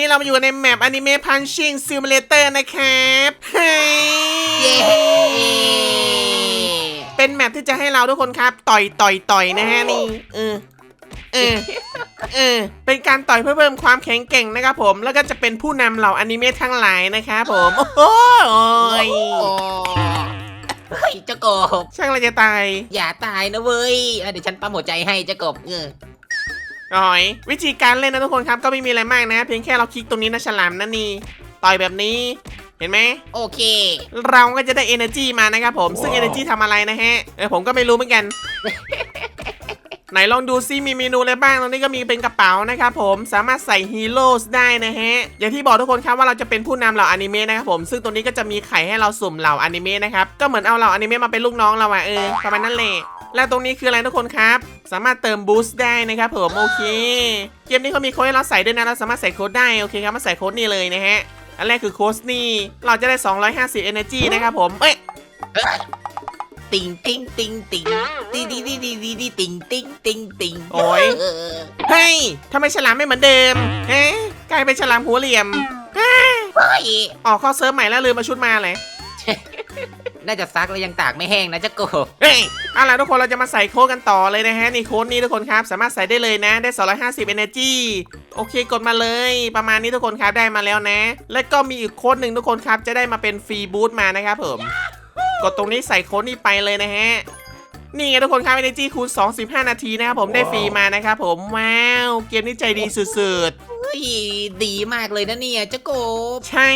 นี้เรามาอยู่ในแมปอนิเมะพันชิงซิมูเลเตอร์นะครับเฮ้ยเย้เป็นแมปที่จะให้เราทุกคนครับ ต่อยต่อยต่อยนะฮะนี่เออเออเออเป็นการต่อยเพื่อเพิ่มความแข็งแกร่งนะครับผม แล้วก็จะเป็นผู้นำเหล่าอนิเมะทั้งหลายนะครับผม โอ้โหยโอ้เฮ้ยเจ้ากบช่างอะไรจะตาย อย่าตายนะเว้ยอะเดี๋ยวฉันปั๊มหัวใจให้เจ้ากบเออ อ๋อย วิธีการเล่นนะทุกคนครับก็ไม่มีอะไรมากนะ เพียงแค่เราคลิกตรงนี้นะฉลามนั่นนี่ต่อยแบบนี้เห็นไหมโอเค เราก็จะได้ energy มานะครับผมซึ่ง energy ทำอะไรนะฮะเออผมก็ไม่รู้เหมือนกัน ไหนลองดูซิมีเมนูอะไรบ้างตรงนี้ก็มีเป็นกระเป๋านะครับผมสามารถใส่ฮีโร่ได้นะฮะ อย่างที่บอกทุกคนครับว่าเราจะเป็นผู้นำเหล่าอนิเมะนะครับผมซึ่งตรงนี้ก็จะมีไข่ให้เราสุ่มเหล่าอนิเมะนะครับก็เหมือนเอาเหล่าอนิเมะมาเป็นลูกน้องเราอะเออประมาณนั้นแหละ และตรงนี้คืออะไรทุกคนครับ สามารถเติมบูสต์ได้นะครับผมโอเค เกมนี้เขามีโค้ดให้เราใส่ด้วยนะ เราสามารถใส่โค้ดได้ โอเคครับ มาใส่โค้ดนี่เลยนะฮะ อันแรกคือโค้ดนี่ เราจะได้ 250 energy นะครับผม เอ้ยติงติงติงติงติงติงติงติงติงติงติงติงติงโอ้ยเออเฮ้ยทำไมฉลามไม่เหมือนเดิมเฮ้กลายเป็นฉลามหัวเหลี่ยมเฮ้ยออกข้อเซิร์ฟใหม่แล้วลืมมาชุดมาเลย น่าจะซักแล้วยังตากไม่แห้งนะเจ้ากบเฮ้ยเอาล่ะทุกคนเราจะมาใส่โค้ดกันต่อเลยนะฮะนี่โค้ดนี้ทุกคนครับ สามารถใส่ได้เลยนะได้ 250 energy โอเคกดมาเลยประมาณนี้ทุกคนครับได้มาแล้วนะ แล้วก็มีอีกโค้ดหนึ่งทุกคนครับจะได้มาเป็นฟรีบูทมานะครับผมกดตรงนี้ใส่โค้ดนี้ไปเลยนะฮะนี่ไงทุกคนครับ energy คูณ2 15นาทีนะครับผมได้ฟรีมานะครับผมว้าวเกมนี้ใจดีสุดเฮ้ยดีมากเลยนะเนี่ยเจ้ากบๆใช่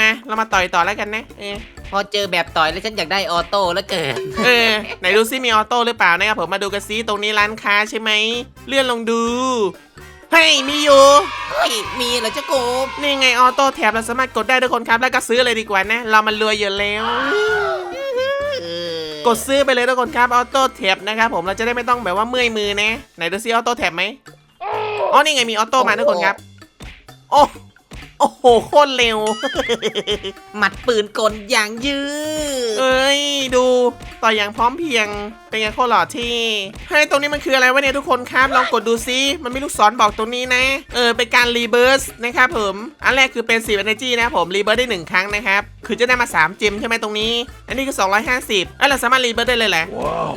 มา เรามาต่อยต่อแล้วกันนะ เออ พอเจอแบบต่อยแล้วฉันอยากได้ออโต้แล้วเกิดเออไหนดูซิมีออโต้หรือเปล่านะครับผมมาดูกันซิตรงนี้ร้านค้าใช่ไหม เลื่อนลงดูเฮ้ยมีอยู่เฮ้ยมีเหรอเจ้ากบนี่ไงออโต้แท็บเราสามารถกดได้ทุกคนครับแล้วก็ซื้อเลยดีกว่านะ เรามันรวยอยู่แล้วเออกดซื้อไปเลยทุกคนครับออโต้แท็บนะครับผมเราจะได้ไม่ต้องแบบว่าเมื่อยมือนะ ไหนดูซิออโต้แท็บไหมอ๋อนี่ไงมีออโต้มาทุกคนครับ โอ้ โอ้โห โคตรเร็ว หมัดปืนกลอย่างยืด เอ้ย ดู ต่ออย่างพร้อมเพรียงเป็นไงโคตรหล่อที่เฮ้ยตรงนี้มันคืออะไรวะเนี่ยทุกคนครับลองกดดูซิมันมีลูกศรบอกตรงนี้นะเออเป็นการรีเบิร์สนะครับผมอันแรกคือเป็น10 energy นะครับผมรีเบิร์สได้ 1 ครั้งนะครับคือจะได้มา3เจมใช่ไหมตรงนี้ อันนี้คือ 250เอ้ยเราสามารถรีเบิร์สได้เลยแหละ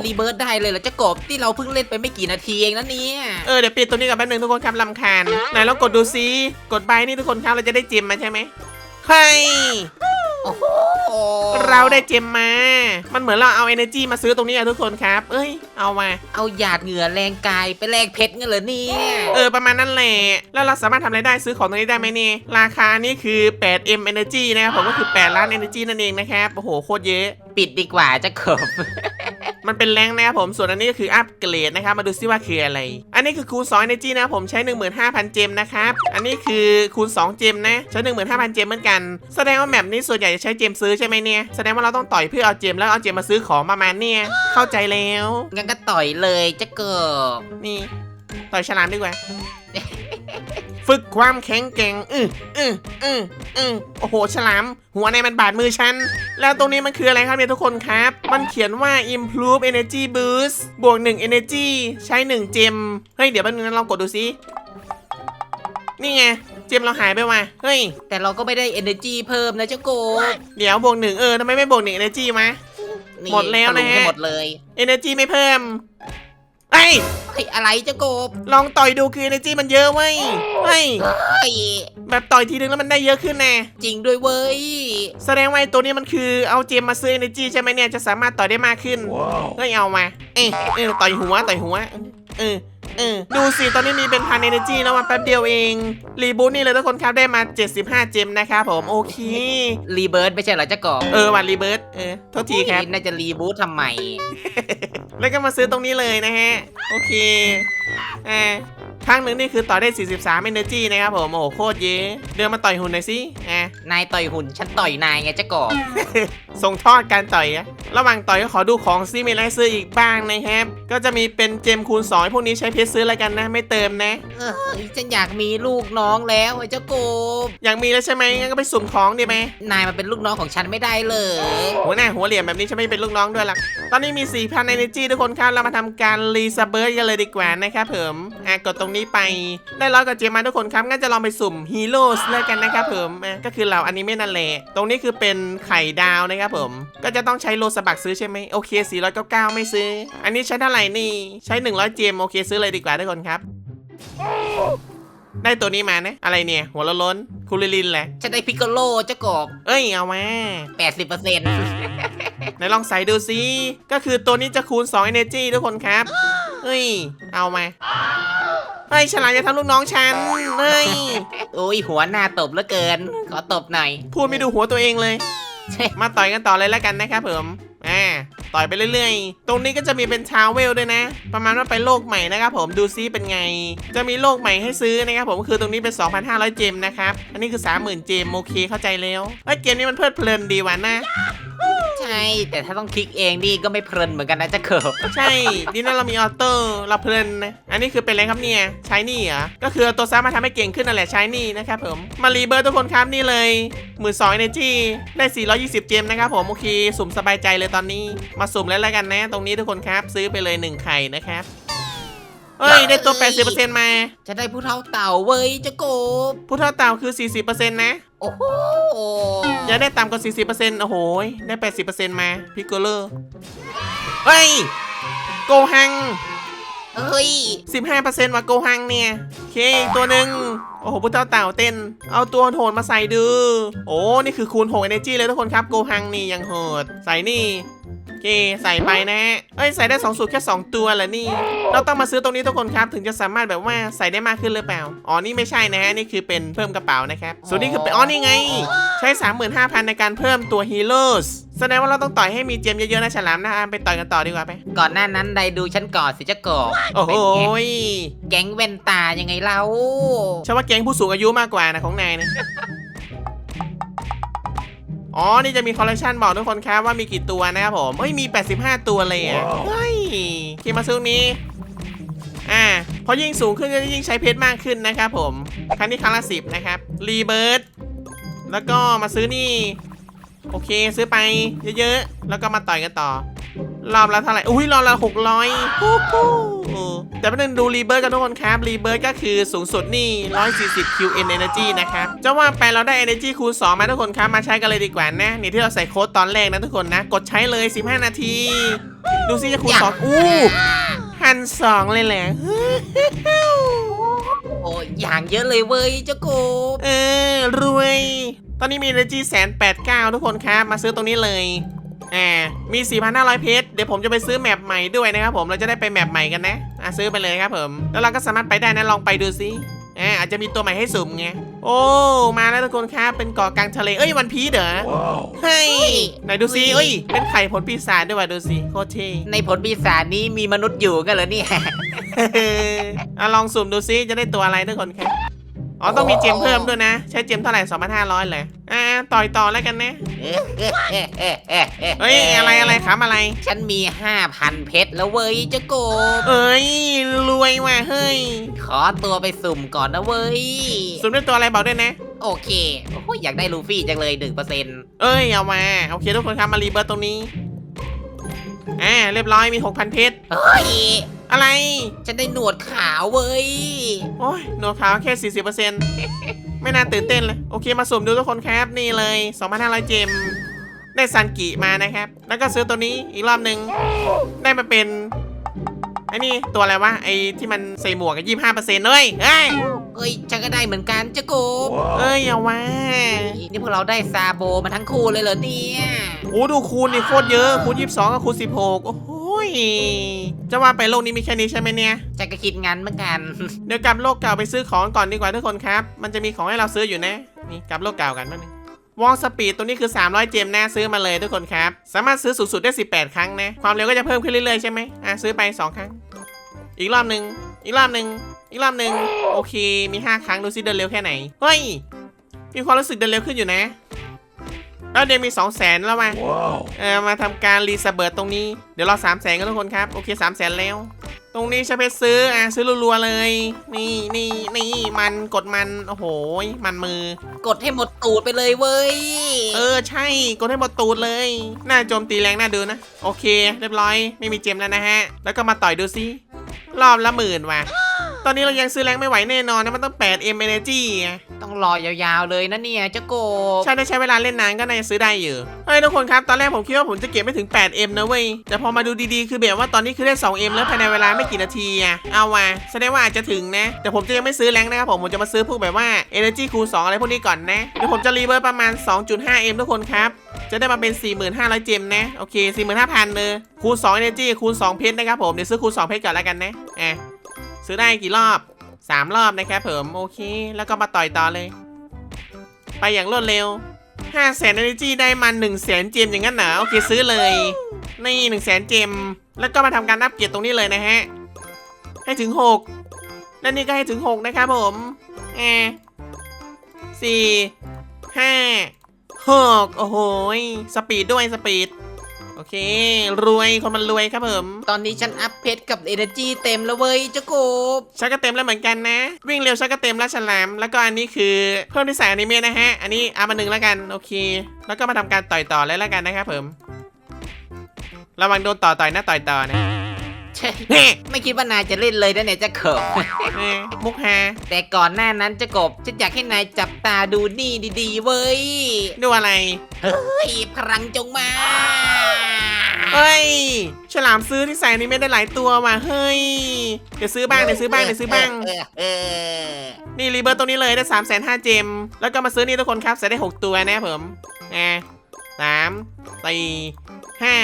รีเบิร์ดได้เลยเหรอเจ้ากบที่เราเพิ่งเล่นไปไม่กี่นาทีเองนะเนี่ยเออเดี๋ยวปิดตรงนี้ก่อนแป๊บนึงทุกคนครับลำคาญไหนลองกดดูซิกดไปนี่ทุกคนครับเราจะได้เจมมาใช่ไหมเฮ้ย โอ้โหเราได้เจมมา มันเหมือนเราเอา energy มาซื้อตรงนี้อะทุกคนครับ เอ้ย เอามา เอาหยาดเหงื่อแรงกายไปแลกเพชรเงี้ยเหรอเนี่ยเออ ประมาณนั้นแหละ แล้วเราสามารถทำอะไรได้ซื้อของตรงนี้ได้ไหมเนี่ย ราคานี่คือ 8M Energy นะครับผมก็คือ 8 ล้าน Energy นั่นเองนะครับ โอ้โห โคตรเยอะ ปิดดีกว่าเจ้ากบ มันเป็นแรงค์นะครับผมส่วนอันนี้ก็คืออัปเกรดนะครับมาดูซิว่าคืออะไร อันนี้คือคูณ2 Energy นะครับผมใช้ 15,000 เจมนะครับอันนี้คือคูณ 2 เจมนะใช้ 15,000 เจมเหมือนกัน แสดงว่าแมปนี้ส่วนใหญ่จะใช้เจมซื้อใช่ไหมเนี่ยแสดงว่าเราต้องต่อยเพื่อเอาเจมแล้วเอาเจมมาซื้อของประมาณเนี่ยเข้าใจแล้วงั้นก็ต่อยเลยเจ้ากบนี่ต่อยฉลามดีกว่า ฝึกความแข็งแกร่งอืออืออืออือโอ้โห ฉลาม หัวในมันบาดมือฉัน แล้วตรงนี้มันคืออะไรครับเนี่ยทุกคนครับ มันเขียนว่า improve energy boost บวก 1 energy ใช้ 1 เจม เฮ้ย เดี๋ยวแป๊บนึงนะลองกดดูซินี่ไง เจมเราหายไปว่ะ เฮ้ย แต่เราก็ไม่ได้ energy เพิ่มนะเจ้ากบเดี๋ยวบวกหนึ่งเออทำไมไม่บวกหนึ่ง energy มะนี่หมดแล้วนะถให้หมดเลย energy ไม่เพิ่ม เฮ้ยเฮ้ยอะไรเจ้ากบลองต่อยดูคือ energy มันเยอะเว้ยเฮ้ยเฮ้ยแบบต่อยทีนึงแล้วมันได้เยอะขึ้นแน่จริงด้วยเว้ยแสดงว่าไอ้ตัวนี้มันคือเอาเจมมาซื้อ energy ใช่ไหมเนี่ยจะสามารถต่อยได้มากขึ้นเฮ้ยเอามาเอ้ยเออต่อยหัวต่อยหัวเออเออดูสิ ตอนนี้มีเป็นพัน energy แล้วมาแป๊บเดียวเอง รีบูทนี่เลยทุกคนครับได้มา 75 เจมนะครับผม โอเค รีเบิร์ดไม่ใช่เหรอเจ้ากบเออวันรีเบิร์ตเออโทษทีครับ น่าจะรีบูททำไม แล้วก็มาซื้อตรงนี้เลยนะฮะ โอเคอ่าครั้งหนึ่งนี่คือต่อได้ 43 energy นะครับผม โอ้โหโคตรเยอะเดินมาต่อยหุ่นหน่อยสิอ่านายต่อยหุ่น ฉันต่อยนายไงเจ้ากบ ส่งทอดการต่อยอะ ระหว่างต่อยก็ขอดูของซิมีอะไรซื้ออีกบ้างนะครับ ก็จะมีเป็นเจมคูณ2พวกนี้ใช้เพชรซื้ออะไรกันนะไม่เติมนะ เออฉันอยากมีลูกน้องแล้วไอ้เจ้ากบอยากมีแล้วใช่ไหมงั้นก็ไปสุ่มของดีไหมนายมาเป็นลูกน้องของฉันไม่ได้เลยหัวหน้าหัวเหลี่ยมแบบนี้ฉันไม่เป็นลูกน้องด้วยหรอกตอนนี้มี4,000 energy ทุกคนครับเรามาทำการรีซับเบิร์ดกันเลยดีกว่านะครับผมอะกดตรงนี้ไปได้ร้อยกับเจมมาทุกคนครับงั้นจะลองไปสุ่มฮีโร่เลยกันนะครับผมอะก็คือเหล่าอนิเมะนั่นแหละตรงนี้คือเป็นไข่ดาวนะครับผมก็จะต้องใช้โลสบักซื้อใช่ไหมโอเค 499 ไม่ซื้อ อันนี้ใช้เท่าไหร่นี่ ใช้ 100 เจมโอเคซื้อเลยดีกว่าทุกคนครับ ได้ตัวนี้มานะ อะไรเนี่ย หัวละล้นคูลิลินแหละ ฉันได้พิกโกโลเจ้ากบเอ้ยเอามา 80%เปอร์เซ็นต์ไหนลองใส่ดูสิก็คือตัวนี้จะคูณ 2 energy ทุกคนครับเฮ้ย เอามาเฮ้ยฉลามจะทำลูกน้องฉันเฮ้ย โอ้ยหัวหน้าตบเหลือเกิน ขอตบหน่อย พูดไม่ดูหัวตัวเองเลย มาต่อยกันต่อเลยแล้วกันนะครับผม อ่าต่อยไปเรื่อยๆ ตรงนี้ก็จะมีเป็นชาวเวลด้วยนะ ประมาณว่าไปโลกใหม่นะครับผมดูซิเป็นไง จะมีโลกใหม่ให้ซื้อนะครับผมคือตรงนี้เป็น 2,500 เจมนะครับ อันนี้คือ 30,000 เจมโอเคเข้าใจแล้วเฮ้ยเกมนี้มันเพลิดเพลินดีว่ะนะ ไง แต่ถ้าต้องคลิกเองนี่ก็ไม่เพลินเหมือนกันนะเจ้ากบใช่ดีนะเรามีออโต้เราเพลินนะอันนี้คือเป็นอะไรครับเนี่ยใช้นี่เหรอก็คือตัวซ้ามาทำให้เก่งขึ้นนั่นแหละใช้นี่นะครับผมมารีเบิร์ทุกคนครับนี่เลยหมื่นสองเอเนจีได้ 420 เจมนะครับผมโอเคสุ่มสบายใจเลยตอนนี้ มาสุ่มแล้วแล้วกันนะ ตรงนี้ทุกคนครับ ซื้อไปเลย 1 ไข่นะครับ เอ้ย ได้ตัว 80%มา จะได้ผู้เท่าเต่าเว้ยเจ้ากบผู้เท่าเต่าคือ 40%นะ โอ้โหอย่าได้ต่ำกว่า 40%โอ้โหได้ 80%มา พิกโกเลอร์ เฮ้ย โกหัง เฮ้ย 15%ว่ะโกหังเนี่ย โอเคอีกตัวหนึ่ง โอ้โหพุทธเต่าเต้น เอาตัวโหดมาใส่ดูโอ้ นี่คือคูณ6 energy เลยทุกคนครับโกหังนี่ยังโหด ใส่นี่โอเคใส่ไปนะฮะ เอ้ยใส่ได้2สูตรแค่ 2 ตัวแหละนี่ เราต้องมาซื้อตรงนี้ทุกคนครับ ถึงจะสามารถแบบว่าใส่ได้มากขึ้นหรือเปล่า อ๋อ นี่ไม่ใช่นะฮะ นี่คือเป็นเพิ่มกระเป๋านะครับ ส่วนนี้คือเป็นอ๋อนี่ไง ใช้ 35,000 ในการเพิ่มตัวฮีโร่แสดงว่าเราต้องต่อยให้มีเจมเยอะๆนะฉลามนะอะไปต่อยกันต่อดีกว่าไป ก่อนหน้านั้นได้ดูฉันก่อนสิเจ้ากบโอ้โหเป็นไงยแก๊งเวนตายังไงเล่าฉันว่าแก๊งผู้สูงอายุมากกว่านะของนายเนี่ยอ๋อ นี่จะมีคอลเลคชันบอกทุกคนครับว่ามีกี่ตัวนะครับผมเฮ้ย มี 85 ตัวเลยอะ เฮ้ยคีมาซื้อนี้ อ่า พอยิ่งสูงขึ้นก็จะยิ่งใช้เพชรมากขึ้นนะครับผม ครั้งนี้ครั้งละสิบนะครับ รีเบิร์ด แล้วก็มาซื้อนี่ โอเค ซื้อไปเยอะๆ แล้วก็มาต่อยกันต่อ รอบละเท่าไหร่ อุ้ย รอบละหกร้อย แต่ประเด็นดูรีเบิร์ดกันทุกคนครับรีเบิร์ดก็คือสูงสุดนี่ 140 QN Energy นะครับจะว่าไปเราได้ Energy คูณ 2 มาทุกคนครับมาใช้กันเลยดีกว่านะนี่ที่เราใส่โค้ดตอนแรกนะทุกคนนะ กดใช้เลย 15 นาที ดูซิจะคูณ 2 อู้พันสองเลยแหละโอ้ยอย่างเยอะเลยเว้ยเจ้ากบเออ รวย ตอนนี้มี energy แสนแปดเก้าทุกคนครับ มาซื้อตรงนี้เลยอ่ามี 4,500 เพชร เดี๋ยวผมจะไปซื้อแมปใหม่ด้วยนะครับผมเราจะได้ไปแมปใหม่กันนะอะซื้อไปเลยครับผม แล้วเราก็สามารถไปได้นะลองไปดูซิอ่าอาจจะมีตัวใหม่ให้สุ่มไงโอ้มาแล้วทุกคนครับเป็นเกาะกลางทะเลเอ้ยวันพีเด้อเฮ้ยไหนดูซิเอ้ยเป็นไข่ผลปีศาจด้วยว่ะดูสิโคตรเท่ในผลปีศาจนี้มีมนุษย์อยู่กันเหรอเนี่ย อะลองสุ่มดูซิจะได้ตัวอะไรทุกคนครับ อ๋อต้องมีเจมเพิ่มด้วยนะ ใช้เจมเท่าไหร่2,500เลยอ่าต่อยต่อแล้วกันนะ เฮ้ยอะไรอะไรขำอะไร ฉันมี5,000เพชรแล้วเว้ยเจ้ากบเอ้ยรวยว่ะเฮ้ยขอตัวไปสุ่มก่อนนะเว้ย สุ่มด้วยตัวอะไรบอกด้วยนะ โอเคโอ้ยอยากได้ลูฟี่จังเลย1%เอ้ยเอามาโอเคทุกคนครับมารีเบิร์ตตรงนี้อ่าเรียบร้อยมี6,000เพชร เฮ้ย อะไร ฉันได้หนวดขาวเว้ย โอ้ยหนวดขาวแค่ 40%ไม่น่าตื่นเต้นเลย โอเคมาสุ่มดูทุกคนครับ นี่เลย 2,500 เจม ได้ซันกิมานะครับ แล้วก็ซื้อตัวนี้อีกรอบหนึ่ง ได้มาเป็น ไอ้นี่ตัวอะไรวะ ไอ้ที่มันใส่หมวกกับยี่ห้าเปอร์เซ็นต์เลยเฮ้ยเฮ้ยฉันก็ได้เหมือนกันเจ้ากบเอ้ยอย่าว่านี่พวกเราได้ซาโบมาทั้งคู่เลยเหรอเนี่ย โอ้ดูคูณนี่โคตรเยอะ คูณ22กับคูณ16 โอ้โห ยจะว่าไปโลกนี้มีแค่นี้ใช่ไหมเนี่ยฉันก็คิดงั้นเหมือนกัน เดี๋ยวกลับโลกเก่าไปซื้อของก่อนดีกว่าทุกคนครับ มันจะมีของให้เราซื้ออยู่นะ นี่กลับโลกเก่ากันบ้างนึงวองสปีดตัวนี้คือ 300 เจมนะซื้อมาเลยทุกคนครับ สามารถซื้อสูงสุดได้ 18 ครั้งนะ ความเร็วก็จะเพิ่มขึ้นเรื่อยๆใช่ไหมอะซื้อไป 2 ครั้ง อีกรอบหนึ่งอีกรอบหนึ่งอีกรอบหนึ่งโอเค มี 5 ครั้งดูซิเดินเร็วแค่ไหน เฮ้ย มีความรู้สึกเดินเร็วขึ้นอยู่นะ แล้วเดยวมี2 0 0แสนแล้วมาเออมาทำการรีสเบิร์ตตรงนี้ เดี๋ยวรอ3 0 0แสนกันทุกคนครับ โอเค3 0 0แสนแล้ว ตรงนี้ใช้เพชรซื้อ อะซื้อรัวๆเลย นี่นี่นี่มันกดมัน โอ้โห มันมือ กดให้หมดตูดไปเลยเว้ย เออใช่ กดให้หมดตูดเลยน่าโจมตีแรงน่าดูนะ โอเค เรียบร้อย ไม่มีเจมแล้วนะฮะ แล้วก็มาต่อยดูซิ รอบละหมื่นว่ะ ตอนนี้เรายังซื้อแรงไม่ไหวแน่นอนนะมันต้อง 8M Energy ไงต้องรอยาวๆเลยนะเนี่ยเจ้ากบใช่ได้ใช้เวลาเล่นนานก็น่าจะซื้อได้อยู่ เฮ้ยทุกคนครับ ตอนแรกผมคิดว่าผมจะเก็บไม่ถึง 8M นะเว้ย แต่พอมาดูดีๆ คือแบบว่าตอนนี้คือได้ 2M แล้วภายในเวลาไม่กี่นาทีอะเอาว่ะแสดงว่าอาจจะถึงนะ แต่ผมจะยังไม่ซื้อแรงนะครับผม ผมจะมาซื้อพวกแบบว่า Energy คูณ2อะไรพวกนี้ก่อนนะ เดี๋ยวผมจะรีเวิร์สประมาณ 2.5M ทุกคนครับ จะได้มาเป็น 45,000เจมนะ โอเค 45,000เลยคูณ2 Energy คูณ2เพชรนะครับผม เดี๋ยวซื้อคูณ2เพชรก่อนแล้วกันนะอะ ซื้อได้กี่รอบ 3 รอบนะครับผมโอเค แล้วก็มาต่อยต่อเลย ไปอย่างรวดเร็ว5 0 0 0 0 energy ได้มา1 0 0 0 0 0 เจมอย่างนั้นเหรอโอเคซื้อเลย นี่1 0 0 0 0 0 เจม แล้วก็มาทำการอัปเกรดตรงนี้เลยนะฮะ ให้ถึง 6 และนี่ก็ให้ถึง 6 นะครับผมแอสี่ห้าหกโอ้โหสปีดด้วยสปีด โอเค รวยคนมันรวยครับผม ตอนนี้ฉันอัพเพชรกับเอเนจีเต็มแล้วเว้ยเจ้ากบชักก็เต็มแล้วเหมือนกันนะ วิ่งเร็วชักก็เต็มแล้วฉลาม แล้วก็อันนี้คือเพิ่มที่ใส่อนิเมะนะฮะ อันนี้เอามาหนึ่งแล้วกัน โอเค แล้วก็มาทำการต่อยต่อเลยแล้วกันนะครับผม ระวังโดนต่อต่อยนะต่อยต่อนะ ใช่เฮ้ไม่คิดว่านายจะเล่นเลยนะเนี่ยเจ้ากบเฮ้มุกฮาแต่ก่อนหน้านั้นเจ้ากบฉันอยากให้นายจับตาดูนี่ดีๆเว้ยดูอะไร เฮ้ยพลังจงมาเฮ้ย ฉลามซื้อที่ใส่อนิเมะได้หลายตัวว่ะ เฮ้ย เดี๋ยวซื้อบ้างเดี๋ยวซื้อบ้างเดี๋ยวซื้อบ้าง เออเออนี่รีเบิร์ตตรงนี้เลยได้3ามแสนห้าเจม แล้วก็มาซื้อนี่ทุกคนครับใส่ได้ 6 ตัวนะครับผมอ่าสามสี่ห้า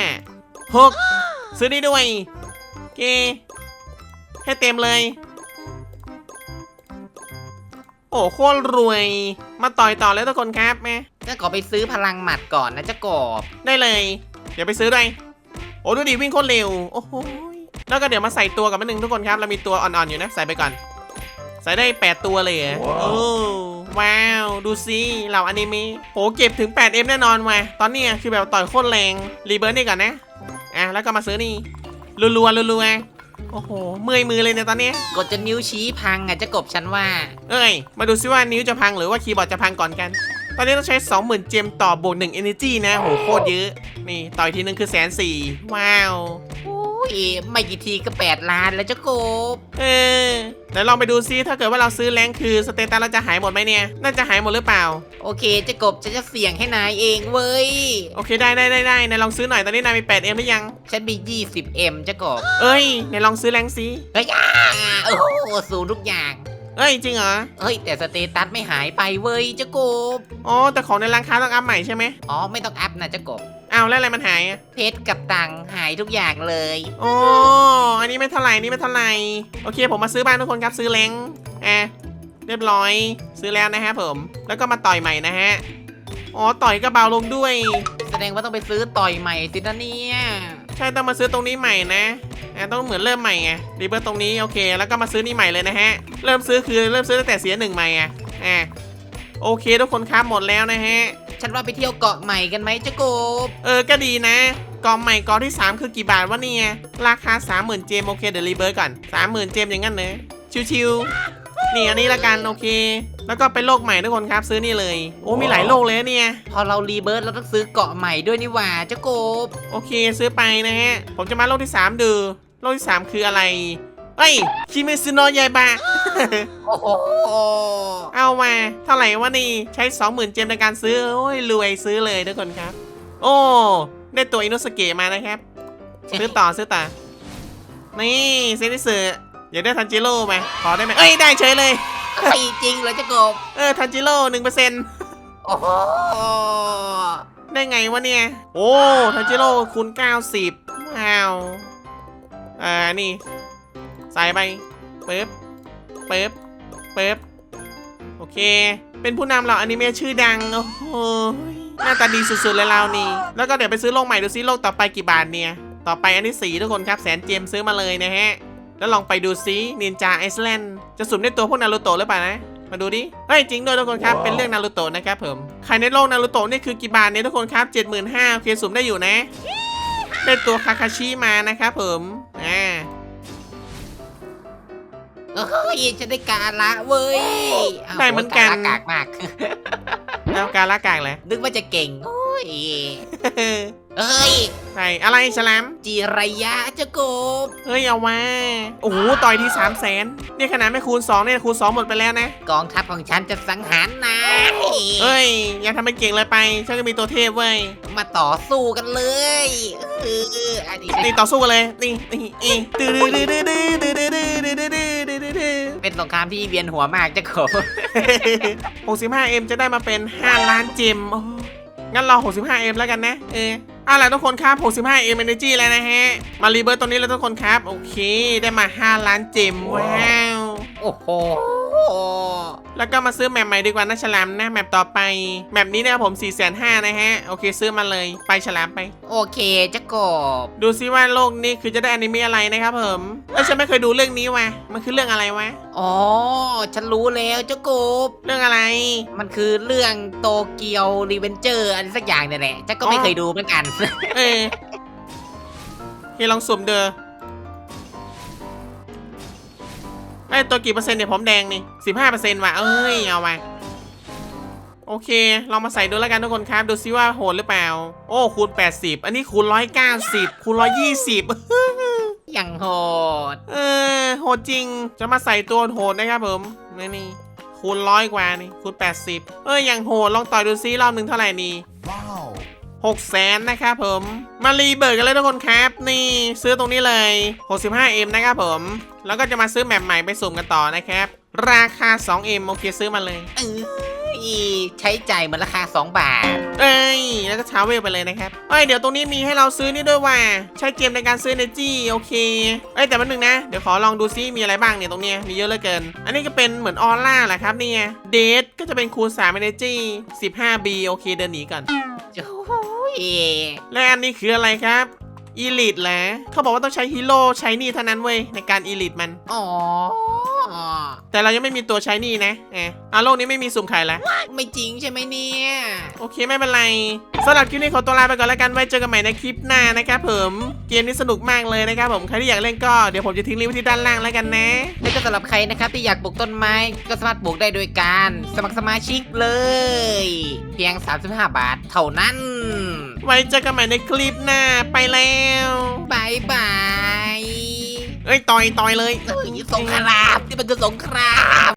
หกซื้อนี่ด้วยโอ เคให้เต็มเลย โอ้โคตรรวย มาต่อยต่อเลยทุกคนครับแม่ฉันขอไปซื้อพลังหมัดก่อนนะเจ้ากบได้เลย เดี๋ยวไปซื้อด้วยโอ้ดูดิวิ่งโคตรเร็ว โอ้โหยแล้วก็เดี๋ยวมาใส่ตัวกับมันหนึ่งทุกคนครับ เรามีตัวอ่อนๆอยู่นะ ใส่ไปก่อน ใส่ได้ 8 ตัวเลยเหรอโอ้ว้าว ดูสิเหล่าอนิเมะโหเก็บถึง 8M แน่นอนว่ะตอนเนี้ยคือแบบต่อยโคตรแรง รีเบิร์นี่ก่อนนะ อะ แล้วก็มาซื้อนี่ รัวๆรัวๆโอ้โห เมื่อยมือเลยเนี่ยตอนเนี้ยกดจนนิ้วชี้พังอะเจ้ากบฉันว่า เอ้ย มาดูซิว่านิ้วจะพังหรือว่าคีย์บอร์ดจะพังก่อนกัน ตอนนี้ต้องใช้ 20,000 เจมต่อบวก1 energy นะโหโคตรเยอะ นี่ ต่อยทีนึงคือแสนสี่ว้าว โอ้ย ไม่กี่ทีก็แปดล้านแล้วเจ้ากบเออเดี๋ยวลองไปดูซิถ้าเกิดว่าเราซื้อแรงคือสเตตัสเราจะหายหมดไหมเนี่ย น่าจะหายหมดหรือเปล่า โอเคเจ้ากบฉันจะเสี่ยงให้นายเองเว้ย โอเคได้ได้ได้ได้นายลองซื้อหน่อยตอนนี้นายมี 8M หรือยัง ฉันมี 20M เจ้ากบเอ้ยนายลองซื้อแรงซิเฮ้ยอ่าโอ้โหสูงทุกอย่าง เอ้ยจริงเหรอ เฮ้ย แต่สเตตัสไม่หายไปเว้ยเจ้ากบอ๋อแต่ของในร้านค้าต้องอัพใหม่ใช่ไหมอ๋อไม่ต้องอัพนะเจ้ากบ อ้าวแล้วอะไรมันหายอะเพชรกับตังค์หายทุกอย่างเลยอ๋ออันนี้ไม่เท่าไหร่อันนี่ไม่เท่าไหร่โอเค ผมมาซื้อบ้านทุกคนครับซื้อแรงอะเรียบร้อย ซื้อแล้วนะฮะผม แล้วก็มาต่อยใหม่นะฮะอ๋อต่อยก็เบาลงด้วย แสดงว่าต้องไปซื้อต่อยใหม่สินะเนี่ยใช่ต้องมาซื้อตรงนี้ใหม่นะอะต้องเหมือนเริ่มใหม่ไงรีเบิร์ตตรงนี้โอเค แล้วก็มาซื้อนี่ใหม่เลยนะฮะเริ่มซื้อคือเริ่มซื้อตั้งแต่เสียหนึ่งใหม่อะอะโอเค ทุกคนครับหมดแล้วนะฮะ ฉันว่าไปเที่ยวเกาะใหม่กันไหมเจ้ากบ เออก็ดีนะกองใหม่กองที่ 3 คือกี่บาทวะเนี่ย ราคา 30,000 เจมโอเคเดี๋ยวรีเบิร์ตก่อน 30,000 เจมอย่างงั้นเนอะชิวๆนี่อันนี้ละกันโอเค แล้วก็เป็นโลกใหม่ทุกคนครับซื้อนี่เลย โอ้มีหลายโลกเลยนะเนี่ย พอเรารีเบิร์ตเราต้องซื้อเกาะใหม่ด้วยนี่หว่าเจ้ากบ โอเคซื้อไปนะฮะ ผมจะมาโลกที่ 3 ดู โลกที่ 3 คืออะไร เฮ้ยคิเมซุโนะยายบะโอ้โหเอามาเท่าไหร่วะนี่ใช้ 20,000 เจมในการซื้อ โอ้ยรวยซื้อเลยทุกคนครับ โอ้ได้ตัวอินโนสเกะมานะครับ ซื้อต่อซื้อต่อ นี่เซนิสึอยากได้ทันจิโร่ไหมขอได้ไหมเอ้ยได้เฉยเลยเฮ้ยจริงเหรอเจ้ากบเออทันจิโร่หนึ่งเปอร์เซ็นต์โอ้โหได้ไงวะเนี่ย โอ้ทันจิโร่คูณเก้าสิบว้าวอ่านี่ ใส่ไปปึ๊บปึ๊บปึ๊บโอเค เป็นผู้นำเหล่าอนิเมะชื่อดัง โอ้โหหน้าตาดีสุดๆเลยเรานี่ แล้วก็เดี๋ยวไปซื้อโลกใหม่ดูซิโลกต่อไปกี่บาทเนี่ย ต่อไปอันที่สี่ทุกคนครับแสนเจมส์ซื้อมาเลยนะฮะ แล้วลองไปดูซินินจาไอซ์แลนด์จะสุ่มได้ตัวพวกนารูโตะหรือเปล่านะมาดูดิ เฮ้ยจริงด้วยทุกคนครับ เป็นเรื่องนารูโตะนะครับผมใครในโลกนารูโตะนี่คือกี่บาทเนี่ยทุกคนครับ 75,000โอเคสุ่มได้อยู่นะ ได้ตัวคาคาชิมานะครับผม อ่า เฮ้ยฉันได้การละเว้ยาวได้เหมือนกันโยารละกากมากแล้วการละกากเลย นึกว่าจะเก่ง โอ้ยเอ้ยใส่อะไรฉลามจีระยะเจ้ากบ เฮ้ยเอาว่าโอ้โหต่อยที่3 0 0แสนนี่ขนาดไม่คูณ2เนี่ยคูณ 2 หมดไปแล้วนะ กองทัพของฉันจะสังหารนายเอ้ยอย่าทำเป็นเก่งเลยไปฉันก็มีตัวเทพเว้ยมาต่อสู้กันเลยเอออันนี้นี่ต่อสู้กันเลยนี่นี่อีดื้อดื้อดื้อดื้อดื้อดื้อดื้อดื้อดื้อดื้อดื้อดื้อดื้อ เป็นสงครามที่เวียนหัวมากเจ้าของ 65M จะได้มาเป็น 5 ล้านเจมโอ้งั้นรอ 65M แล้วกันนะ เออเอาล่ะทุกคนครับ 65M Energy แล้วนะฮะ มารีเบิร์ตตัวนี้แล้วทุกคนครับ โอเค ได้มา 5 ล้านเจมว้าว โอ้โหแล้วก็มาซื้อแมปใหม่ดีกว่านะฉลามนะแมปต่อไปแมปนี้เนี่ยผม4 5 0 0 0นะฮะโอเคซื้อมาเลยไปฉลามไป โอเคเจ้ากบดูซิว่าโลกนี้คือจะได้อนิเมะอะไรนะครับผมเอ้ยฉันไม่เคยดูเรื่องนี้ว่ะมันคือเรื่องอะไรวะอ๋อฉันรู้แล้วเจ้ากบเรื่องอะไร มันคือเรื่องโตเกียวรีเวนเจอร์อะไรสักอย่างเนี่ยแหละฉันก็ไม่อ๋อเคยดูเหมือนกัน เออพี่ลองสุ่มเดอ ไอ้ยตัวกี่เปอร์เซ็นต์เนี่ยผมแดงนี่สิบห้าเปอร์เซ็นต์ว่ะเอ้ยเอามาโอเค ลองมาใส่ดูแล้วกันทุกคนครับ ดูซิว่าโหดหรือเปล่า โอ้คูณ 80 อันนี้คูณ 190 คูณ 120 อย่างโหด เออ โหดจริง จะมาใส่ตัวโหดนะครับผม นี่นี่คูณร้อยกว่านี่คูณ 80 เอ้ยอย่างโหด ลองต่อยดูซิรอบหนึ่งเท่าไหร่นี่ หกแสนนะครับผมมารีเบิร์ดกันเลยทุกคนครับ นี่ซื้อตรงนี้เลย 65M นะครับผม แล้วก็จะมาซื้อแมปใหม่ไปสุ่มกันต่อนะครับ ราคา 2M โอเคซื้อมาเลยเอ้ยใช้จ่ายเหมือนราคา 2 บาท เอ้ย แล้วก็ชาเวลไปเลยนะครับเอ้ย เดี๋ยวตรงนี้มีให้เราซื้อนี่ด้วยว่า ใช้เกมในการซื้อ energy โอเค เอ้ย แต่มันหนึ่งนะ เดี๋ยวขอลองดูซิมีอะไรบ้างเนี่ยตรงเนี้ยมีเยอะเหลือเกิน อันนี้ก็เป็นเหมือนออร่าแหละครับเนี่ย เดทก็จะเป็นคูณ3 energy 15B โอเคเดินหนีก่อนโอ้ย และอันนี้คืออะไรครับอีลิทแหละเขาบอกว่าต้องใช้ฮีโร่ใช้นี่เท่านั้นเว้ยในการอีลิทมัน อ๋อ แต่เรายังไม่มีตัวใช้นี่นะเอออะโลกนี้ไม่มีสุ่มไข่แล้ว ไม่จริงใช่ไหมเนี่ย โอเคไม่เป็นไรสำหรับคลิปนี้ขอตัวลาไปก่อนแล้วกัน ไว้เจอกันใหม่ในคลิปหน้านะครับผมเกมนี้สนุกมากเลยนะครับผมใครที่อยากเล่นก็เดี๋ยวผมจะทิ้งลิงก์ไว้ที่ด้านล่างแล้วกันนะ และก็สำหรับใครนะครับที่อยากปลูกต้นไม้ก็สามารถปลูกได้โดยการ สมัครสมาชิกเลย เพียง 35 บาท เท่านั้น ไว้เจอกันใหม่ในคลิปหน้าไปแล้วบายบาย เอ้ยต่อยต่อยเลย เอ้ยสงครามนี่มันคือสงคราม